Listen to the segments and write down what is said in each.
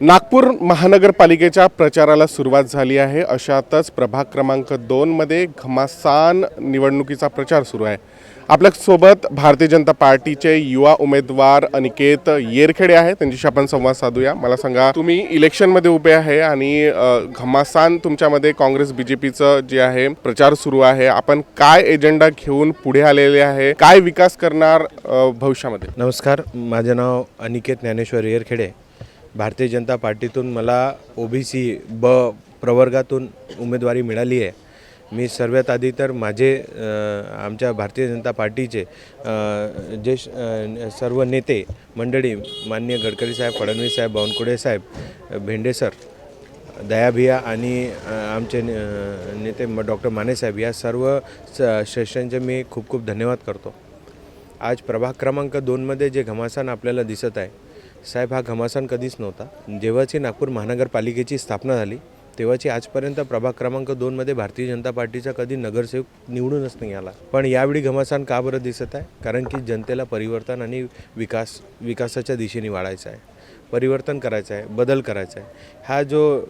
नागपूर महानगरपालिकेच्या प्रचाराला सुरुवात झाली आहे. अशातच प्रभाग क्रमांक दोनमध्ये घमासान निवडणुकीचा प्रचार सुरू आहे. आपल्यासोबत भारतीय जनता पार्टीचे युवा उमेदवार अनिकेत येरखेडे आहे त्यांच्याशी आपण संवाद साधूया. मला सांगा तुम्ही इलेक्शनमध्ये उभे आहे आणि घमासान तुमच्यामध्ये काँग्रेस बीजेपीचं जे आहे प्रचार सुरू आहे. आपण काय एजेंडा घेऊन पुढे आलेले आहे? काय विकास करणार भविष्यामध्ये? नमस्कार. माझं नाव अनिकेत ज्ञानेश्वर येरखेडे. भारतीय जनता पार्टीतून मला ओ बी सी ब प्रवर्गातून उमेदवारी मिळाली आहे. मी सर्वात आधी तर माझे आमच्या भारतीय जनता पार्टीचे जे श- सर्व नेते मंडळी माननीय गडकरी साहेब फडणवीस साहेब बावनकुळे साहेब भेंडे सर दयाभिया आणि आमचे ने- नेते म- डॉक्टर मानेसाहेब या सर्व स- श्रेष्ठांचे मी खूप खूप धन्यवाद करतो. आज प्रभाग क्रमांक दोनमध्ये जे घमासान आपल्याला दिसत आहे साहेब हा घमासान कधीच नव्हता. जेव्हाची नागपूर महानगरपालिकेची स्थापना झाली तेव्हाची आजपर्यंत प्रभाग क्रमांक दोनमध्ये भारतीय जनता पार्टीचा कधी नगरसेवक निवडूनच नाही आला. पण यावेळी घमासान का बरं दिसत आहे? कारण की जनतेला परिवर्तन आणि विकास विकासाच्या दिशेने वाढायचा आहे. परिवर्तन करायचं आहे बदल करायचा आहे. हा जो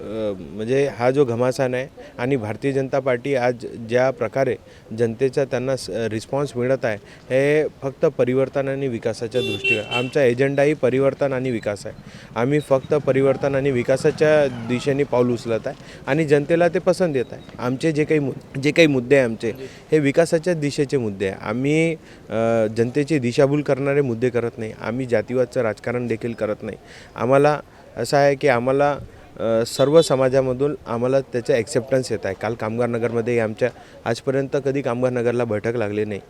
म्हणजे हा जो घमासान आहे आणि भारतीय जनता पार्टी आज ज्या प्रकारे जनतेचा त्यांना स- रिस्पॉन्स मिळत आहे हे फक्त परिवर्तन आणि विकासाच्या दृष्टीने आमचा एजेंडाही परिवर्तन आणि विकास आहे. आम्ही फक्त परिवर्तन आणि विकासाच्या दिशेने पाऊल उचलत आहे आणि जनतेला ते पसंत येत आहे. आमचे जे काही मु जे काही मुद्दे आहे आमचे हे विकासाच्या दिशेचे मुद्दे आहे. आम्ही जनतेची दिशाभूल करणारे मुद्दे करत नाही. आम्ही जातीवादचं राजकारण देखील करत नाही. आम्हाला असं आहे की आम्हाला सर्व समाजामधून आम्हाला त्याचं ॲक्सेप्टन्स येत आहे. काल कामगार नगरमध्ये आमच्या आजपर्यंत कधी कामगार नगरला बैठक लागली नाही.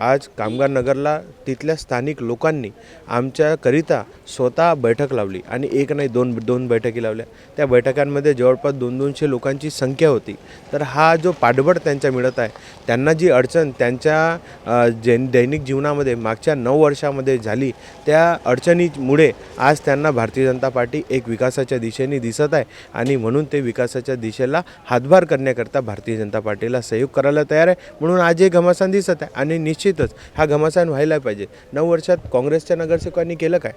आज कामगार नगरला तिथल्या स्थानिक लोकांनी आमच्याकरिता स्वतः बैठक लावली आणि एक नाही दोन दोन बैठकी लावल्या. त्या बैठकांमध्ये जवळपास दोन दोनशे लोकांची संख्या होती. तर हा जो पाठबळ त्यांच्या मिळत आहे त्यांना जी अडचण त्यांच्या जैन दैनिक जीवनामध्ये मागच्या नऊ वर्षामध्ये झाली त्या अडचणीमुळे आज त्यांना भारतीय जनता पार्टी एक विकासाच्या दिशेने दिसत आहे आणि म्हणून ते विकासाच्या दिशेला हातभार करण्याकरता भारतीय जनता पार्टीला सहयोग करायला तयार आहे. म्हणून आज हे घमासान दिसत आहे आणि निश्चित निश्चितच हा घमासान व्हायला पाहिजे. नऊ वर्षात काँग्रेसच्या नगरसेवकांनी केलं काय?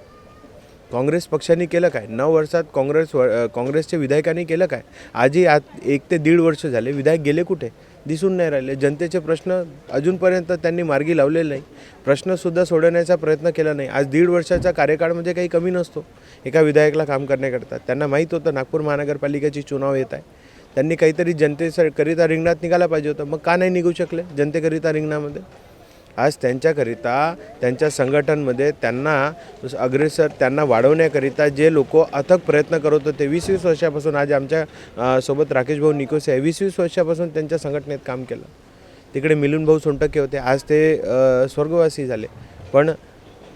काँग्रेस पक्षाने केलं काय? नऊ वर्षात काँग्रेस व- काँग्रेसच्या विधायकांनी केलं काय? आजही आज एक ते दीड वर्ष झाले. विधायक गेले कुठे? दिसून नाही राहिले. जनतेचे प्रश्न अजूनपर्यंत त्यांनी मार्गी लावलेले नाही. प्रश्नसुद्धा सोडवण्याचा प्रयत्न केला नाही. आज दीड वर्षाचा कार्यकाळ म्हणजे काही कमी नसतो. एका विधायकला काम करण्याकरता. त्यांना माहीत होतं नागपूर महानगरपालिकेची चुनाव येत आहे. त्यांनी काहीतरी जनतेकरिता रिंगणात निघाला पाहिजे होतं. मग का नाही निघू शकले जनतेकरिता रिंगणामध्ये? आज त्यांच्याकरिता त्यांच्या संघटनमध्ये त्यांना अग्रेसर त्यांना वाढवण्याकरिता जे लोक अथक प्रयत्न करत होते वीस वीस वर्षापासून आज आमच्यासोबत राकेश भाऊ निकोसे आहे. वीस वीस वर्षापासून त्यांच्या संघटनेत काम केलं. तिकडे मिलून भाऊ सोनटके होते. आज ते स्वर्गवासी झाले. पण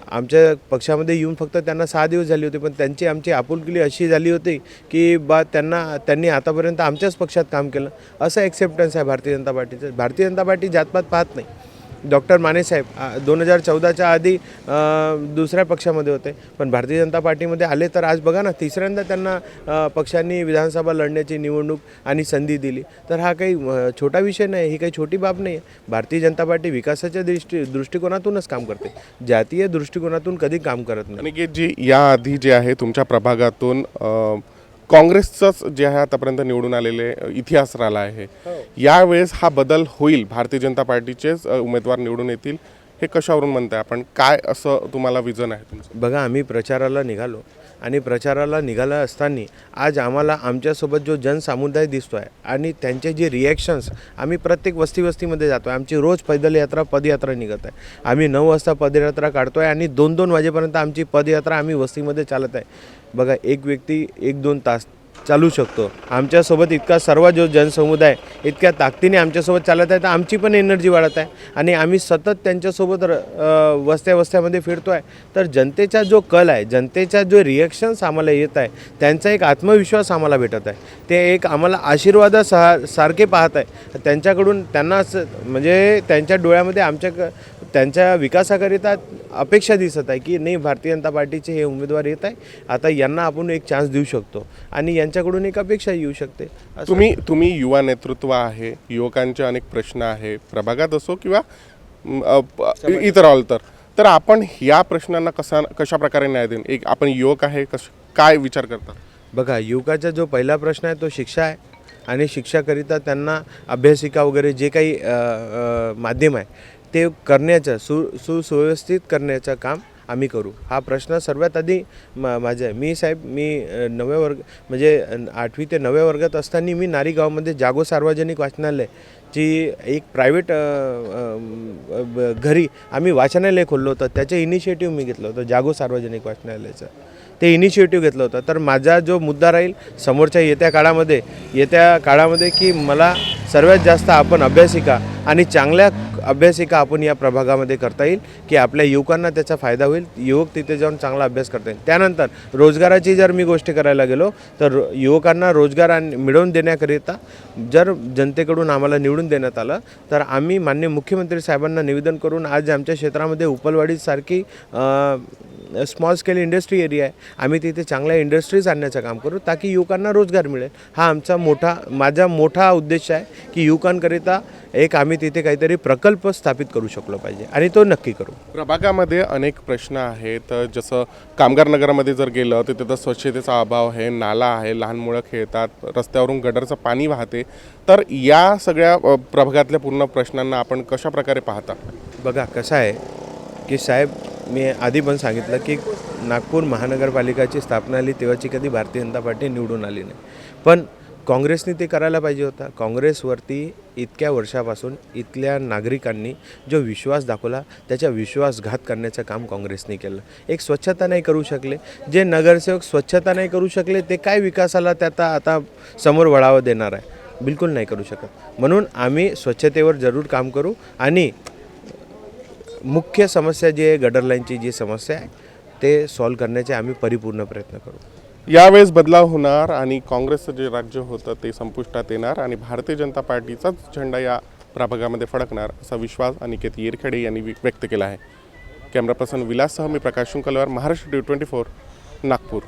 आमच्या पक्षामध्ये येऊन फक्त त्यांना सहा दिवस झाले होते पण त्यांची आमची आपुलकी अशी झाली होती की बा त्यांना त्यांनी आतापर्यंत आमच्याच पक्षात काम केलं. असं ॲक्सेप्टन्स आहे भारतीय जनता पार्टीचं. भारतीय जनता पार्टी जातपात पाहत नाही. डॉक्टर मानेसाहेब दोन हजार चौदाच्या आधी दुसऱ्या पक्षामध्ये होते. पण भारतीय जनता पार्टीमध्ये आले तर आज बघा ना तिसऱ्यांदा त्यांना पक्षांनी विधानसभा लढण्याची निवडणूक आणि संधी दिली. तर हा काही छोटा विषय नाही ही काही छोटी बाब नाही. आहे भारतीय जनता पार्टी विकासाच्या दृष्टी दृष्टिकोनातूनच काम करते. जातीय दृष्टिकोनातून कधी काम करत नाही. जी याआधी जे आहे तुमच्या प्रभागातून काँग्रेसचंच जे आहे आतापर्यंत निवडून आलेले इतिहास राहिला आहे. यावेळेस हा बदल होईल भारतीय जनता पार्टीचेच उमेदवार निवडून येतील हे कशावरून म्हणताय आपण? काय असं तुम्हाला विजन आहे तुमचं? बघा आम्ही प्रचाराला निघालो. आणि प्रचाराला निघाला असताना आज आम्हाला आमच्यासोबत जो जनसामुदाय दिसतो आहे आणि त्यांचे जे रिॲक्शन्स आम्ही प्रत्येक वस्ती वस्तीमध्ये जातो आहे आमची रोज पैदल यात्रा पदयात्रा निघत आहे. आम्ही नऊ वाजता पदयात्रा काढतो आहे आणि दोन दोन वाजेपर्यंत आमची पदयात्रा आम्ही वस्तीमध्ये चालत आहे. बघा एक व्यक्ती एक दोन तास चालू शकतो. आमच्यासोबत इतका सर्व जो जनसमुदाय इतक्या ताकदीने आमच्यासोबत चालत आहे तर आमची पण एनर्जी वाढत आहे. आणि आम्ही सतत त्यांच्यासोबत र- वस्त्या वस्त्यामध्ये फिरतो आहे तर जनतेचा जो कल आहे जनतेचा जो रिॲक्शन्स आम्हाला येत आहे त्यांचा एक आत्मविश्वास आम्हाला भेटत आहे. ते एक आम्हाला आशीर्वादा सा सारखे पाहत आहे. त्यांच्याकडून त्यांना असं म्हणजे त्यांच्या डोळ्यामध्ये आमच्या त्यांच्या विकासाकरिता अपेक्षा दिसत आहे की नाही भारतीय जनता पार्टीचे हे उमेदवार येत आहे. आता यांना आपण एक चान्स देऊ शकतो आणि यांच्याकडून एक अपेक्षा येऊ शकते. तुम्ही तुम्ही युवा नेतृत्व आहे युवकांचे अनेक प्रश्न आहे. प्रभागात असो किंवा इतर ऑल तर. तर आपण या प्रश्नांना कसा कशा प्रकारे न्याय देईन एक आपण युवक आहे कश काय विचार करतात बघा युवकाचा जो पहिला प्रश्न आहे तो शिक्षा आहे. आणि शिक्षाकरिता त्यांना अभ्यासिका वगैरे जे काही माध्यम आहे ते करण्याचं सु सुसुव्यवस्थित करण्याचं काम आम्ही करू. हा प्रश्न सर्वात आधी मा माझा आहे. मी साहेब मी नव्या नवव्या वर्ग म्हणजे आठवी ते नवव्या वर्गात असताना मी नारीगावमध्ये जागो सार्वजनिक वाचनालय जी एक प्रायव्हेट घरी आम्ही वाचनालय खोललं होतं. त्याचे इनिशिएटिव्ह मी घेतलं होतं जागो सार्वजनिक वाचनालयाचं. ते इनिशिएटिव्ह घेतलं होतं. तर माझा जो मुद्दा राहील समोरच्या येत्या काळामध्ये येत्या काळामध्ये की मला सर्वात जास्त आपण अभ्यासिका आणि चांगल्या अभ्यासिका आपण या प्रभागामध्ये करता येईल की आपल्या युवकांना त्याचा फायदा होईल युवक तिथे जाऊन चांगला अभ्यास करता येईल. त्यानंतर रोजगाराची जर मी गोष्ट करायला गेलो तर युवकांना रोजगार आणि मिळवून देण्याकरिता जर जनतेकडून आम्हाला निवडून देण्यात आलं तर आम्ही मान्य मुख्यमंत्री साहेबांना निवेदन करून आज आमच्या क्षेत्रामध्ये उपलवाडीसारखी स्मॉल स्केल इंडस्ट्री एरिया आहे. आम्ही तिथे चांगल्या इंडस्ट्रीज आणण्याचं काम करू ताकी युवकांना रोजगार मिळेल. हा आमचा मोठा माझा मोठा उद्देश आहे की युवकांकरिता एक आम्ही तिथे काहीतरी प्रकल्प स्थापित करू शकलो पाहिजे आणि तो नक्की करू. प्रभागामध्ये अनेक प्रश्न आहेत. जसं कामगार नगरामध्ये जर गेलं तर तिथं स्वच्छतेचा अभाव आहे नाला आहे लहान मुलं खेळतात रस्त्यावरून गडरचं पाणी वाहते. तर या सगळ्या प्रभागातल्या पूर्ण प्रश्नांना आपण कशा प्रकारे पाहता? बघा कसं आहे की साहेब मी आधी पण सांगितलं की नागपूर महानगरपालिकाची स्थापना आली तेव्हाची कधी भारतीय जनता पार्टी निवडून आली नाही. पण काँग्रेसने ते करायला पाहिजे होता. काँग्रेसवरती इतक्या वर्षापासून इथल्या नागरिकांनी जो विश्वास दाखवला त्याच्या विश्वासघात करण्याचं काम काँग्रेसने केलं. एक स्वच्छता नाही करू शकले. जे नगरसेवक स्वच्छता नाही करू शकले ते काय विकासाला त्याचा आता समोर वळावं देणार आहे. बिलकुल नाही करू शकत. म्हणून आम्ही स्वच्छतेवर जरूर काम करू आणि मुख्य समस्या जी आहे गटर लाईनची जी समस्या आहे ते सॉल्व्ह करण्याचे आम्ही परिपूर्ण प्रयत्न करू. यावेळेस बदलाव होणार आणि काँग्रेसचं जे राज्य होतं ते संपुष्टात येणार आणि भारतीय जनता पार्टीचाच झेंडा या प्रभागामध्ये फडकणार असा विश्वास अनिकेत येरखेडे यांनी व्यक्त केला आहे. कॅमेरा पर्सन विलाससह मी प्रकाश शुंकलवार महाराष्ट्र ड्यू ट्वेंटी फोर नागपूर.